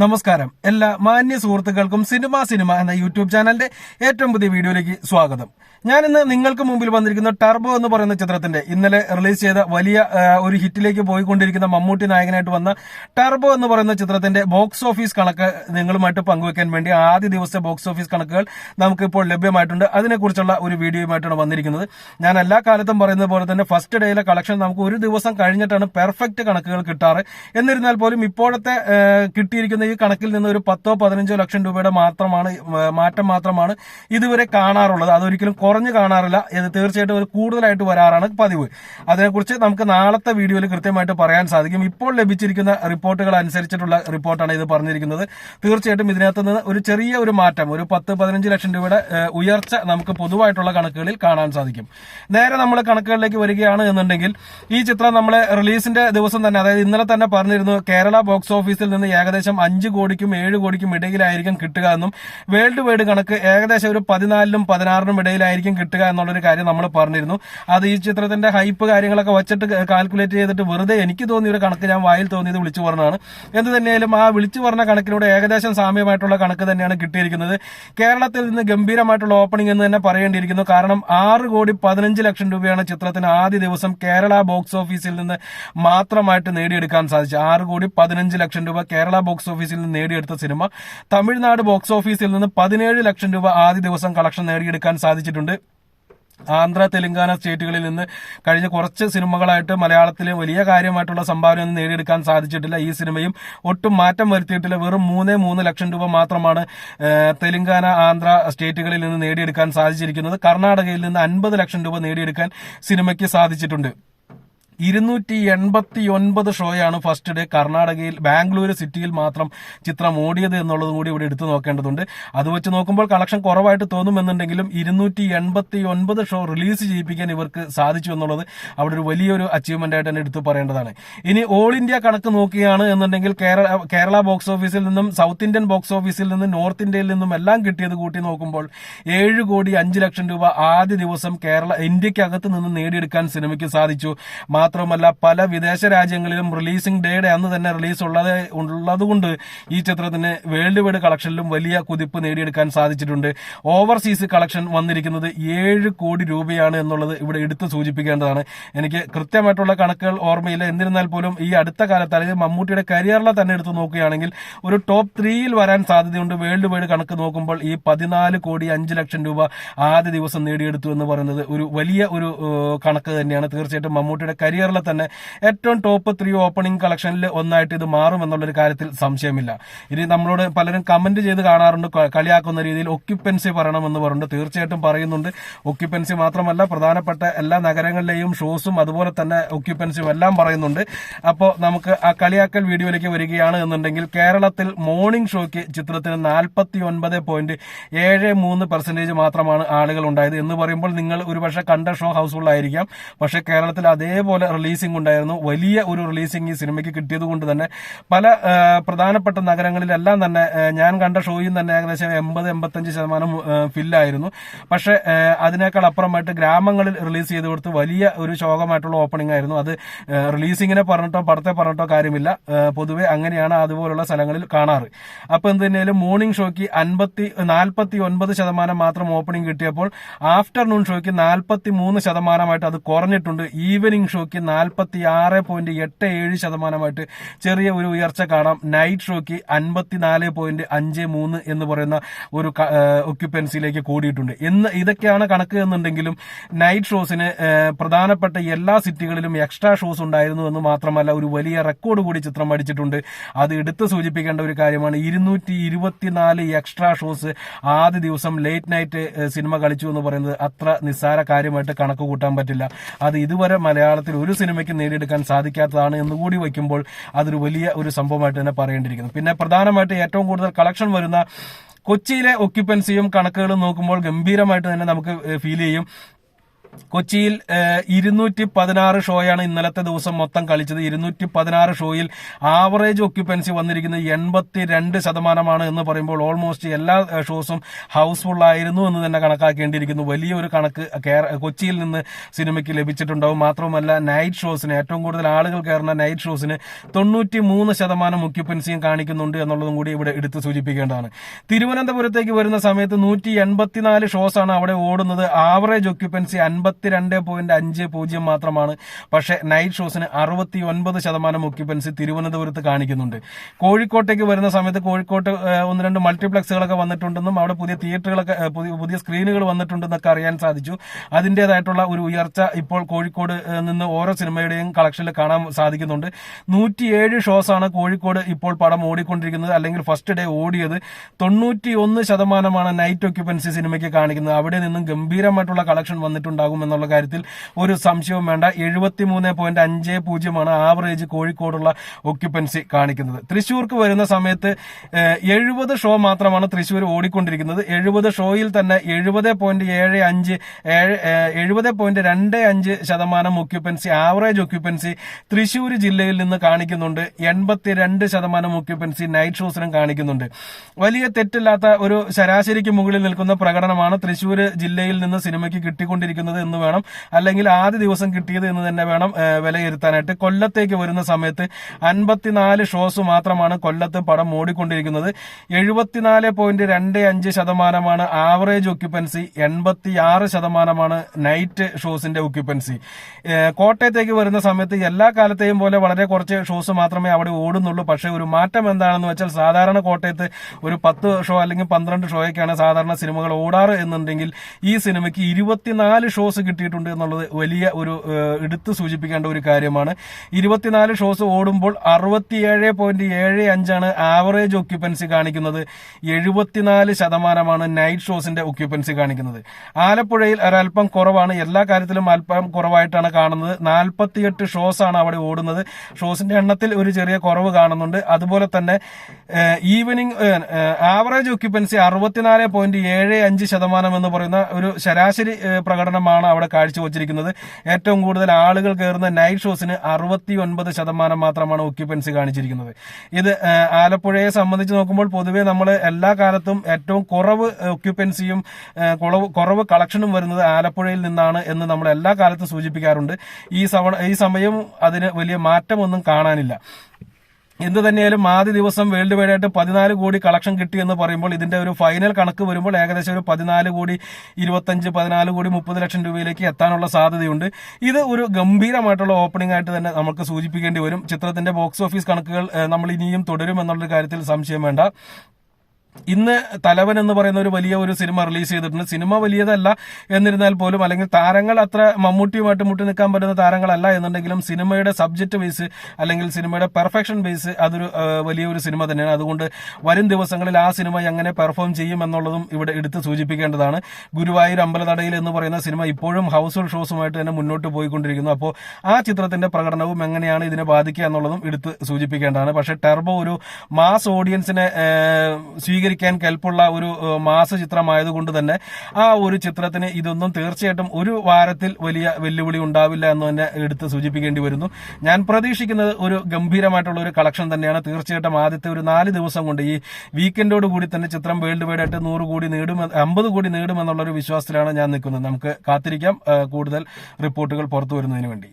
നമസ്കാരം. എല്ലാ മാന്യ സുഹൃത്തുക്കൾക്കും സിനിമ സിനിമ എന്ന യൂട്യൂബ് ചാനലിന്റെ ഏറ്റവും പുതിയ വീഡിയോയിലേക്ക് സ്വാഗതം. ഞാൻ ഇന്ന് നിങ്ങൾക്ക് മുമ്പിൽ വന്നിരിക്കുന്ന ടർബോ എന്ന് പറയുന്ന ചിത്രത്തിന്റെ ഇന്നലെ റിലീസ് ചെയ്ത വലിയ ഒരു ഹിറ്റിലേക്ക് പോയിക്കൊണ്ടിരിക്കുന്ന മമ്മൂട്ടി നായകനായിട്ട് വന്ന ടർബോ എന്ന് പറയുന്ന ചിത്രത്തിന്റെ ബോക്സ് ഓഫീസ് കണക്ക് നിങ്ങളുമായിട്ട് പങ്കുവെക്കാൻ വേണ്ടി ആദ്യ ദിവസത്തെ ബോക്സ് ഓഫീസ് കണക്കുകൾ നമുക്കിപ്പോൾ ലഭ്യമായിട്ടുണ്ട്. അതിനെക്കുറിച്ചുള്ള ഒരു വീഡിയോയുമായിട്ടാണ് വന്നിരിക്കുന്നത്. ഞാൻ എല്ലാ കാലത്തും പറയുന്നത് പോലെ തന്നെ ഫസ്റ്റ് ഡേയിലെ കളക്ഷൻ നമുക്ക് ഒരു ദിവസം കഴിഞ്ഞിട്ടാണ് പെർഫെക്റ്റ് കണക്കുകൾ കിട്ടാറ്. എന്നിരുന്നാൽ പോലും ഇപ്പോഴത്തെ ആ, കിട്ടിയിരിക്കുന്ന ഈ കണക്കിൽ നിന്ന് ഒരു പത്തോ പതിനഞ്ചോ ലക്ഷം രൂപയുടെ മാത്രമാണ് മാറ്റം മാത്രമാണ് ഇതുവരെ കാണാറുള്ളത്. അതൊരിക്കലും കുറഞ്ഞു കാണാറില്ല. ഇത് തീർച്ചയായിട്ടും ഒരു കൂടുതലായിട്ട് വരാറാണ് പതിവ്. അതിനെക്കുറിച്ച് നമുക്ക് നാളത്തെ വീഡിയോയിൽ കൃത്യമായിട്ട് പറയാൻ സാധിക്കും. ഇപ്പോൾ ലഭിച്ചിരിക്കുന്ന റിപ്പോർട്ടുകൾ അനുസരിച്ചിട്ടുള്ള റിപ്പോർട്ടാണ് ഇത് പറഞ്ഞിരിക്കുന്നത്. തീർച്ചയായിട്ടും ഇതിനകത്ത് നിന്ന് ഒരു ചെറിയ ഒരു മാറ്റം ഒരു പത്ത് പതിനഞ്ച് ലക്ഷം രൂപയുടെ ഉയർച്ച നമുക്ക് പൊതുവായിട്ടുള്ള കണക്കുകളിൽ കാണാൻ സാധിക്കും. നേരെ നമ്മൾ കണക്കുകളിലേക്ക് വരികയാണ് എന്നുണ്ടെങ്കിൽ ഈ ചിത്രം നമ്മളെ റിലീസിന്റെ ദിവസം തന്നെ അതായത് ഇന്നലെ തന്നെ പറഞ്ഞിരുന്നു കേരള ബോക്സ് ഓഫീസിൽ നിന്ന് ഏകദേശം അഞ്ച് കോടിക്കും ഏഴ് കോടിക്കും ഇടയിലായിരിക്കും കിട്ടുക എന്നും വേൾഡ് വൈഡ് കണക്ക് ഏകദേശം ഒരു പതിനാലിനും പതിനാറിനും ഇടയിലായിരിക്കും കിട്ടുക എന്നുള്ളൊരു കാര്യം നമ്മൾ പറഞ്ഞിരുന്നു. അത് ഈ ചിത്രത്തിന്റെ ഹൈപ്പ് കാര്യങ്ങളൊക്കെ വെച്ചിട്ട് കാൽക്കുലേറ്റ് ചെയ്തിട്ട് വെറുതെ എനിക്ക് തോന്നിയ ഒരു കണക്ക് ഞാൻ വായിൽ തോന്നിയത് വിളിച്ചു പറഞ്ഞതാണ്. എന്ത് തന്നെയായാലും ആ വിളിച്ചു പറഞ്ഞ കണക്കിലൂടെ ഏകദേശം സാമ്യമായിട്ടുള്ള കണക്ക് തന്നെയാണ് കിട്ടിയിരിക്കുന്നത്. കേരളത്തിൽ നിന്ന് ഗംഭീരമായിട്ടുള്ള ഓപ്പണിംഗ് എന്ന് തന്നെ പറയേണ്ടിയിരിക്കുന്നു. കാരണം ആറ് കോടി പതിനഞ്ച് ലക്ഷം രൂപയാണ് ചിത്രത്തിന് ആദ്യ ദിവസം കേരള ബോക്സ് ഓഫീസിൽ നിന്ന് മാത്രമായിട്ട് നേടിയെടുക്കാൻ സാധിച്ചത്. ആറ് കോടി പതിനഞ്ച് ലക്ഷം രൂപ കേരള ബോക്സ് ഓഫീസിൽ നിന്ന് നേടിയെടുത്ത സിനിമ. തമിഴ്നാട് ബോക്സ് ഓഫീസിൽ നിന്ന് പതിനേഴ് ലക്ഷം രൂപ ആദ്യ ദിവസം കളക്ഷൻ നേടിയെടുക്കാൻ സാധിച്ചിട്ടുണ്ട്. ആന്ധ്ര തെലങ്കാന സ്റ്റേറ്റുകളിൽ നിന്ന് കഴിഞ്ഞ കുറച്ച് സിനിമകളായിട്ട് മലയാളത്തിൽ വലിയ കാര്യമായിട്ടുള്ള സംഭാവനയൊന്നും നേടിയെടുക്കാൻ സാധിച്ചിട്ടില്ല. ഈ സിനിമയും ഒട്ടും മാറ്റം വരുത്തിയിട്ടില്ല. വെറും മൂന്നേ മൂന്ന് ലക്ഷം രൂപ മാത്രമാണ് തെലങ്കാന ആന്ധ്ര സ്റ്റേറ്റുകളിൽ നിന്ന് നേടിയെടുക്കാൻ സാധിച്ചിരിക്കുന്നത്. കർണാടകയിൽ നിന്ന് അൻപത് ലക്ഷം രൂപ നേടിയെടുക്കാൻ സിനിമയ്ക്ക് സാധിച്ചിട്ടുണ്ട്. ഇരുന്നൂറ്റി എൺപത്തി ഒൻപത് ഷോയാണ് ഫസ്റ്റ് ഡേ കർണാടകയിൽ ബാംഗ്ലൂർ സിറ്റിയിൽ മാത്രം ചിത്രം ഓടിയത് എന്നുള്ളതും കൂടി ഇവിടെ എടുത്തു നോക്കേണ്ടതുണ്ട്. അത് വെച്ച് നോക്കുമ്പോൾ കളക്ഷൻ കുറവായിട്ട് തോന്നുമെന്നുണ്ടെങ്കിലും ഇരുന്നൂറ്റി എൺപത്തി ഒൻപത് ഷോ റിലീസ് ചെയ്യിപ്പിക്കാൻ ഇവർക്ക് സാധിച്ചു എന്നുള്ളത് അവിടെ ഒരു വലിയൊരു അച്ചീവ്മെന്റ് ആയിട്ട് തന്നെ എടുത്തു പറയേണ്ടതാണ്. ഇനി ഓൾ ഇന്ത്യ കണക്ക് നോക്കുകയാണ് എന്നുണ്ടെങ്കിൽ കേരള കേരള ബോക്സ് ഓഫീസിൽ നിന്നും സൗത്ത് ഇന്ത്യൻ ബോക്സ് ഓഫീസിൽ നിന്നും നോർത്ത് ഇന്ത്യയിൽ നിന്നും എല്ലാം കിട്ടിയത് കൂട്ടി നോക്കുമ്പോൾ ഏഴ് കോടി അഞ്ച് ലക്ഷം രൂപ ആദ്യ ദിവസം കേരള ഇന്ത്യക്കകത്ത് നിന്ന് നേടിയെടുക്കാൻ സിനിമയ്ക്ക് സാധിച്ചു. മാത്രമല്ല പല വിദേശ രാജ്യങ്ങളിലും റിലീസിംഗ് ഡേയുടെ അന്ന് തന്നെ റിലീസ് ഉള്ളത് ഉള്ളതുകൊണ്ട് ഈ ചിത്രത്തിന് വേൾഡ് വൈഡ് കളക്ഷനിലും വലിയ കുതിപ്പ് നേടിയെടുക്കാൻ സാധിച്ചിട്ടുണ്ട്. ഓവർസീസ് കളക്ഷൻ വന്നിരിക്കുന്നത് ഏഴ് കോടി രൂപയാണ് എന്നുള്ളത് ഇവിടെ എടുത്തു സൂചിപ്പിക്കേണ്ടതാണ്. എനിക്ക് കൃത്യമായിട്ടുള്ള കണക്കുകൾ ഓർമ്മയില്ല. എന്നിരുന്നാൽ പോലും ഈ അടുത്ത കാലത്ത് അല്ലെങ്കിൽ മമ്മൂട്ടിയുടെ കരിയറിലെ തന്നെ എടുത്തു നോക്കുകയാണെങ്കിൽ ഒരു ടോപ്പ് ത്രീയിൽ വരാൻ സാധ്യതയുണ്ട്. വേൾഡ് വൈഡ് കണക്ക് നോക്കുമ്പോൾ ഈ പതിനാല് കോടി അഞ്ച് ലക്ഷം രൂപ ആദ്യ ദിവസം നേടിയെടുത്തു എന്ന് പറയുന്നത് ഒരു വലിയ ഒരു കണക്ക് തന്നെയാണ്. തീർച്ചയായിട്ടും മമ്മൂട്ടിയുടെ കരിയറിലെ തന്നെ ഏറ്റവും ടോപ്പ് ത്രീ ഓപ്പണിംഗ് കളക്ഷനിൽ ഒന്നായിട്ട് ഇത് മാറും എന്നുള്ളൊരു കാര്യത്തിൽ സംശയമില്ല. ഇനി നമ്മളോട് പലരും കമന്റ് ചെയ്ത് കാണാറുണ്ട് കളിയാക്കുന്ന രീതിയിൽ ഒക്യുപ്പൻസി പറയണമെന്ന് പറഞ്ഞിട്ട് തീർച്ചയായിട്ടും പറയുന്നുണ്ട്. ഒക്യുപ്പൻസി മാത്രമല്ല പ്രധാനപ്പെട്ട എല്ലാ നഗരങ്ങളിലെയും ഷോസും അതുപോലെ തന്നെ ഒക്യുപ്പൻസിയും എല്ലാം പറയുന്നുണ്ട്. അപ്പോൾ നമുക്ക് ആ കളിയാക്കൽ വീഡിയോയിലേക്ക് വരികയാണ് എന്നുണ്ടെങ്കിൽ കേരളത്തിൽ മോർണിംഗ് ഷോയ്ക്ക് ചിത്രത്തിന് നാൽപ്പത്തി ഒൻപത് പോയിന്റ് ഏഴ് മൂന്ന് പെർസെന്റേജ് മാത്രമാണ് ആളുകൾ ഉണ്ടായത് എന്ന് പറയുമ്പോൾ നിങ്ങൾ ഒരുപക്ഷെ കണ്ട ഷോ ഹൗസ്ഫുൾ ആയിരിക്കാം. പക്ഷേ കേരളത്തിൽ അതേപോലെ റിലീസിംഗ് ഉണ്ടായിരുന്നു. വലിയ ഒരു റിലീസിംഗ് ഈ സിനിമയ്ക്ക് കിട്ടിയത് കൊണ്ട് തന്നെ പല പ്രധാനപ്പെട്ട നഗരങ്ങളിലെല്ലാം തന്നെ ഞാൻ കണ്ട ഷോയും തന്നെ ഏകദേശം എൺപത് എൺപത്തഞ്ച് ശതമാനം ഫില്ലായിരുന്നു പക്ഷേ അതിനേക്കാൾ അപ്പുറമായിട്ട് ഗ്രാമങ്ങളിൽ റിലീസ് ചെയ്ത് കൊടുത്ത് വലിയ ഒരു ശോകമായിട്ടുള്ള ഓപ്പണിംഗ് ആയിരുന്നു. അത് റിലീസിങ്ങിനെ പറഞ്ഞിട്ടോ പടത്തെ പറഞ്ഞിട്ടോ കാര്യമില്ല. പൊതുവെ അങ്ങനെയാണ് അതുപോലുള്ള സ്ഥലങ്ങളിൽ കാണാറ്. അപ്പൊ എന്ത് തന്നെയാലും മോർണിംഗ് ഷോയ്ക്ക് അൻപത്തി നാൽപ്പത്തി ഒൻപത് ശതമാനം മാത്രം ഓപ്പണിംഗ് കിട്ടിയപ്പോൾ ആഫ്റ്റർനൂൺ ഷോയ്ക്ക് നാൽപ്പത്തി മൂന്ന് ശതമാനമായിട്ട് അത് കുറഞ്ഞിട്ടുണ്ട്. ഈവനിംഗ് ഷോയ്ക്ക് നാൽപ്പത്തി ആറ് പോയിന്റ് എട്ട് ഏഴ് ശതമാനമായിട്ട് ചെറിയ ഒരു ഉയർച്ച കാണാം. നൈറ്റ് ഷോയ്ക്ക് അൻപത്തിനാല് പോയിന്റ് അഞ്ച് മൂന്ന് എന്ന് പറയുന്ന ഒരു ഒക്യുപ്പൻസിയിലേക്ക് കൂടിയിട്ടുണ്ട്. എന്ന് ഇതൊക്കെയാണ് കണക്ക് എന്നുണ്ടെങ്കിലും നൈറ്റ് ഷോസിന് പ്രധാനപ്പെട്ട എല്ലാ സിറ്റികളിലും എക്സ്ട്രാ ഷോസ് ഉണ്ടായിരുന്നു എന്ന് മാത്രമല്ല ഒരു വലിയ റെക്കോർഡ് കൂടി ചിത്രം അടിച്ചിട്ടുണ്ട്. അത് എടുത്തു സൂചിപ്പിക്കേണ്ട ഒരു കാര്യമാണ്. ഇരുന്നൂറ്റി ഇരുപത്തിനാല് എക്സ്ട്രാ ഷോസ് ആദ്യ ദിവസം ലേറ്റ് നൈറ്റ് സിനിമ കളിച്ചു എന്ന് പറയുന്നത് അത്ര നിസ്സാര കാര്യമായിട്ട് കണക്ക് കൂട്ടാൻ പറ്റില്ല. അത് ഇതുവരെ മലയാളത്തിൽ ഒരു സിനിമയ്ക്ക് നേടിയെടുക്കാൻ സാധിക്കാത്തതാണ് എന്ന് കൂടി വയ്ക്കുമ്പോൾ അതൊരു വലിയ ഒരു സംഭവമായിട്ട് തന്നെ പറയേണ്ടിയിരിക്കുന്നു. പിന്നെ പ്രധാനമായിട്ട് ഏറ്റവും കൂടുതൽ കളക്ഷൻ വരുന്ന കൊച്ചിയിലെ ഒക്യുപ്പൻസിയും കണക്കുകളും നോക്കുമ്പോൾ ഗംഭീരമായിട്ട് തന്നെ നമുക്ക് ഫീൽ ചെയ്യും. കൊച്ചിയിൽ ഇരുന്നൂറ്റി പതിനാറ് ഷോയാണ് ഇന്നലത്തെ ദിവസം മൊത്തം കളിച്ചത്. ഇരുന്നൂറ്റി പതിനാറ് ഷോയിൽ ആവറേജ് ഒക്യുപ്പൻസി വന്നിരിക്കുന്നത് എൺപത്തി രണ്ട് ശതമാനമാണ് എന്ന് പറയുമ്പോൾ ഓൾമോസ്റ്റ് എല്ലാ ഷോസും ഹൗസ്ഫുൾ ആയിരുന്നു എന്ന് തന്നെ കണക്കാക്കേണ്ടിയിരിക്കുന്നു. വലിയൊരു കണക്ക് കൊച്ചിയിൽ നിന്ന് സിനിമയ്ക്ക് ലഭിച്ചിട്ടുണ്ടാവും. മാത്രമല്ല നൈറ്റ് ഷോസിന് ഏറ്റവും കൂടുതൽ ആളുകൾ കയറുന്ന നൈറ്റ് ഷോസിന് തൊണ്ണൂറ്റി മൂന്ന് ശതമാനം ഒക്യുപ്പൻസിയും കാണിക്കുന്നുണ്ട് എന്നുള്ളതും കൂടി ഇവിടെ എടുത്തു സൂചിപ്പിക്കേണ്ടതാണ്. തിരുവനന്തപുരത്തേക്ക് വരുന്ന സമയത്ത് നൂറ്റി എൺപത്തിനാല് ഷോസാണ് അവിടെ ഓടുന്നത്. ആവറേജ് ഒക്യുപ്പൻസി അൻപത്തിരണ്ട് പോയിന്റ് അഞ്ച് പൂജ്യം മാത്രമാണ്. പക്ഷേ നൈറ്റ് ഷോസിന് അറുപത്തി ഒൻപത് ശതമാനം ഒക്യുപ്പൻസി തിരുവനന്തപുരത്ത് കാണിക്കുന്നുണ്ട്. കോഴിക്കോട്ടേക്ക് വരുന്ന സമയത്ത് കോഴിക്കോട്ട് ഒന്ന് രണ്ട് മൾട്ടിപ്ലക്സുകളൊക്കെ വന്നിട്ടുണ്ടെന്നും അവിടെ പുതിയ തിയേറ്ററുകളൊക്കെ പുതിയ സ്ക്രീനുകൾ വന്നിട്ടുണ്ടെന്നൊക്കെ അറിയാൻ സാധിച്ചു. അതിന്റെതായിട്ടുള്ള ഒരു ഉയർച്ച ഇപ്പോൾ കോഴിക്കോട് നിന്ന് ഓരോ സിനിമയുടെയും കളക്ഷനിൽ കാണാൻ സാധിക്കുന്നുണ്ട്. നൂറ്റിയേഴ് ഷോസാണ് കോഴിക്കോട് ഇപ്പോൾ പടം ഓടിക്കൊണ്ടിരിക്കുന്നത്. അല്ലെങ്കിൽ ഫസ്റ്റ് ഡേ ഓടിയത്. തൊണ്ണൂറ്റി ഒന്ന് ശതമാനമാണ് നൈറ്റ് ഒക്യുപ്പൻസി സിനിമയ്ക്ക് കാണിക്കുന്നത്. അവിടെ നിന്നും ഗംഭീരമായിട്ടുള്ള കളക്ഷൻ വന്നിട്ടുണ്ടാകും. എന്നുള്ള കാര്യത്തിൽ ഒരു സംശയവും വേണ്ട. എഴുപത്തി മൂന്ന് പോയിന്റ് അഞ്ച് പൂജ്യമാണ് ആവറേജ് കോഴിക്കോടുള്ള ഒക്യുപ്പൻസി കാണിക്കുന്നത്. തൃശൂർക്ക് വരുന്ന സമയത്ത് എഴുപത് ഷോ മാത്രമാണ് തൃശൂർ ഓടിക്കൊണ്ടിരിക്കുന്നത്. എഴുപത് ഷോയിൽ തന്നെ എഴുപത് പോയിന്റ് ഏഴ് അഞ്ച് എഴുപത് പോയിന്റ് രണ്ട് അഞ്ച് ശതമാനം ഒക്യുപ്പൻസി ആവറേജ് ഒക്യുപ്പൻസി തൃശൂർ ജില്ലയിൽ നിന്ന് കാണിക്കുന്നുണ്ട്. എൺപത്തിരണ്ട് ശതമാനം ഒക്യുപ്പൻസി നൈറ്റ് ഷോസിനും കാണിക്കുന്നുണ്ട്. വലിയ തെറ്റില്ലാത്ത ഒരു ശരാശരിക്ക് മുകളിൽ നിൽക്കുന്ന പ്രകടനമാണ് തൃശൂർ ജില്ലയിൽ നിന്ന് സിനിമയ്ക്ക് കിട്ടിക്കൊണ്ടിരിക്കുന്നത്. എന്ന് വേണം. അല്ലെങ്കിൽ ആദ്യ ദിവസം കിട്ടിയത് എന്ന് തന്നെ വേണം വിലയിരുത്താനായിട്ട്. കൊല്ലത്തേക്ക് വരുന്ന സമയത്ത് അൻപത്തിനാല് ഷോസ് മാത്രമാണ് കൊല്ലത്ത് പടം ഓടിക്കൊണ്ടിരിക്കുന്നത് എഴുപത്തിനാല് പോയിന്റ് രണ്ട് അഞ്ച് ശതമാനമാണ് ആവറേജ് ഒക്യുപ്പൻസി എൺപത്തിയാറ് ശതമാനമാണ് നൈറ്റ് ഷോസിന്റെ ഒക്യുപ്പൻസി കോട്ടയത്തേക്ക് വരുന്ന സമയത്ത് എല്ലാ കാലത്തെയും പോലെ വളരെ കുറച്ച് ഷോസ് മാത്രമേ അവിടെ ഓടുന്നുള്ളൂ. പക്ഷേ ഒരു മാറ്റം എന്താണെന്ന് വെച്ചാൽ സാധാരണ കോട്ടയത്ത് ഒരു പത്ത് ഷോ അല്ലെങ്കിൽ പന്ത്രണ്ട് ഷോയൊക്കെയാണ് സാധാരണ സിനിമകൾ ഓടാറ് എന്നുണ്ടെങ്കിൽ ഈ സിനിമയ്ക്ക് ഇരുപത്തിനാല് ഷോസ് കിട്ടിയിട്ടുണ്ട് എന്നുള്ളത് വലിയ ഒരു എടുത്തു സൂചിപ്പിക്കേണ്ട ഒരു കാര്യമാണ്. ഇരുപത്തിനാല് ഷോസ് ഓടുമ്പോൾ അറുപത്തിയേഴ് പോയിന്റ് ഏഴ് അഞ്ചാണ് ആവറേജ് ഒക്യുപ്പൻസി കാണിക്കുന്നത്. എഴുപത്തിനാല് ശതമാനമാണ് നൈറ്റ് ഷോസിന്റെ ഒക്യുപ്പൻസി കാണിക്കുന്നത്. ആലപ്പുഴയിൽ ഒരല്പം കുറവാണ്. എല്ലാ കാര്യത്തിലും അല്പം കുറവായിട്ടാണ് കാണുന്നത്. നാൽപ്പത്തിയെട്ട് ഷോസ് ആണ് അവിടെ ഓടുന്നത്. ഷോസിന്റെ എണ്ണത്തിൽ ഒരു ചെറിയ കുറവ് കാണുന്നുണ്ട്. അതുപോലെ തന്നെ ഈവനിങ് ആവറേജ് ഒക്യുപ്പൻസി അറുപത്തിനാല് പോയിന്റ് ഏഴ് അഞ്ച് ശതമാനം എന്ന് പറയുന്ന ഒരു ശരാശരി പ്രകടനമാണ് അവിടെ കാഴ്ചവച്ചിരിക്കുന്നത്. ഏറ്റവും കൂടുതൽ ആളുകൾ കയറുന്ന നൈറ്റ് ഷോസിന് അറുപത്തി ഒൻപത് ശതമാനം മാത്രമാണ് ഒക്യുപ്പൻസി കാണിച്ചിരിക്കുന്നത്. ഇത് ആലപ്പുഴയെ സംബന്ധിച്ച് നോക്കുമ്പോൾ പൊതുവെ നമ്മൾ എല്ലാ കാലത്തും ഏറ്റവും കുറവ് ഒക്യുപ്പൻസിയും കുറവ് കളക്ഷനും വരുന്നത് ആലപ്പുഴയിൽ നിന്നാണ് എന്ന് നമ്മൾ എല്ലാ കാലത്തും സൂചിപ്പിക്കാറുണ്ട്. ഈ ഈ സമയം അതിന് വലിയ മാറ്റമൊന്നും കാണാനില്ല. എന്ത് തന്നെയാലും ആദ്യ ദിവസം വേൾഡ് വൈഡ് ആയിട്ട് പതിനാല് കോടി കളക്ഷൻ കിട്ടി എന്ന് പറയുമ്പോൾ ഇതിന്റെ ഒരു ഫൈനൽ കണക്ക് വരുമ്പോൾ ഏകദേശം ഒരു പതിനാല് കോടി ഇരുപത്തഞ്ച് പതിനാല് കോടി മുപ്പത് ലക്ഷം രൂപയിലേക്ക് എത്താനുള്ള സാധ്യതയുണ്ട്. ഇത് ഒരു ഗംഭീരമായിട്ടുള്ള ഓപ്പണിംഗ് ആയിട്ട് തന്നെ നമുക്ക് സൂചിപ്പിക്കേണ്ടി വരും. ചിത്രത്തിന്റെ ബോക്സ് ഓഫീസ് കണക്കുകൾ നമ്മൾ ഇനിയും തുടരും എന്നുള്ള കാര്യത്തിൽ സംശയം വേണ്ട. ഇന്ന് തലവൻ എന്ന് പറയുന്ന ഒരു വലിയ ഒരു സിനിമ റിലീസ് ചെയ്തിട്ടുണ്ട്. സിനിമ വലിയതല്ല എന്നിരുന്നാൽ പോലും അല്ലെങ്കിൽ താരങ്ങൾ അത്ര മമ്മൂട്ടിയുമായിട്ട് മുട്ടി നിൽക്കാൻ പറ്റുന്ന താരങ്ങളല്ല എന്നുണ്ടെങ്കിലും സിനിമയുടെ സബ്ജക്ട് ബേസ് അല്ലെങ്കിൽ സിനിമയുടെ പെർഫെക്ഷൻ ബേസ് അതൊരു വലിയൊരു സിനിമ തന്നെയാണ്. അതുകൊണ്ട് വരും ദിവസങ്ങളിൽ ആ സിനിമ എങ്ങനെ പെർഫോം ചെയ്യും എന്നുള്ളതും ഇവിടെ എടുത്ത് സൂചിപ്പിക്കേണ്ടതാണ്. ഗുരുവായൂർ അമ്പലനടയിൽ എന്ന് പറയുന്ന സിനിമ ഇപ്പോഴും ഹൗസ് ഷോസുമായിട്ട് തന്നെ മുന്നോട്ട് പോയിക്കൊണ്ടിരിക്കുന്നു. അപ്പോൾ ആ ചിത്രത്തിന്റെ പ്രകടനവും എങ്ങനെയാണ് ഇതിനെ ബാധിക്കുക എന്നുള്ളതും എടുത്ത് സൂചിപ്പിക്കേണ്ടതാണ്. പക്ഷേ ടെർബോ ഒരു മാസ് ഓഡിയൻസിനെ സ്വീകരിക്കാൻ കെൽപ്പുള്ള ഒരു മാസ ചിത്രമായതുകൊണ്ട് തന്നെ ആ ഒരു ചിത്രത്തിന് ഇതൊന്നും തീർച്ചയായിട്ടും ഒരു വാരത്തിൽ വലിയ വെല്ലുവിളി ഉണ്ടാവില്ല എന്ന് തന്നെ എടുത്ത് സൂചിപ്പിക്കേണ്ടി വരുന്നു. ഞാൻ പ്രതീക്ഷിക്കുന്നത് ഒരു ഗംഭീരമായിട്ടുള്ള ഒരു കളക്ഷൻ തന്നെയാണ്. തീർച്ചയായിട്ടും ആദ്യത്തെ ഒരു നാല് ദിവസം കൊണ്ട് ഈ വീക്കെൻഡോട് കൂടി തന്നെ ചിത്രം വേൾഡ് വൈഡ് ആയിട്ട് നൂറ് കോടി നേടും അമ്പത് കോടി നേടുമെന്നുള്ള ഒരു വിശ്വാസത്തിലാണ് ഞാൻ നിൽക്കുന്നത്. നമുക്ക് കാത്തിരിക്കാം. കൂടുതൽ റിപ്പോർട്ടുകൾ പുറത്തു വരുന്നതിന് വേണ്ടി.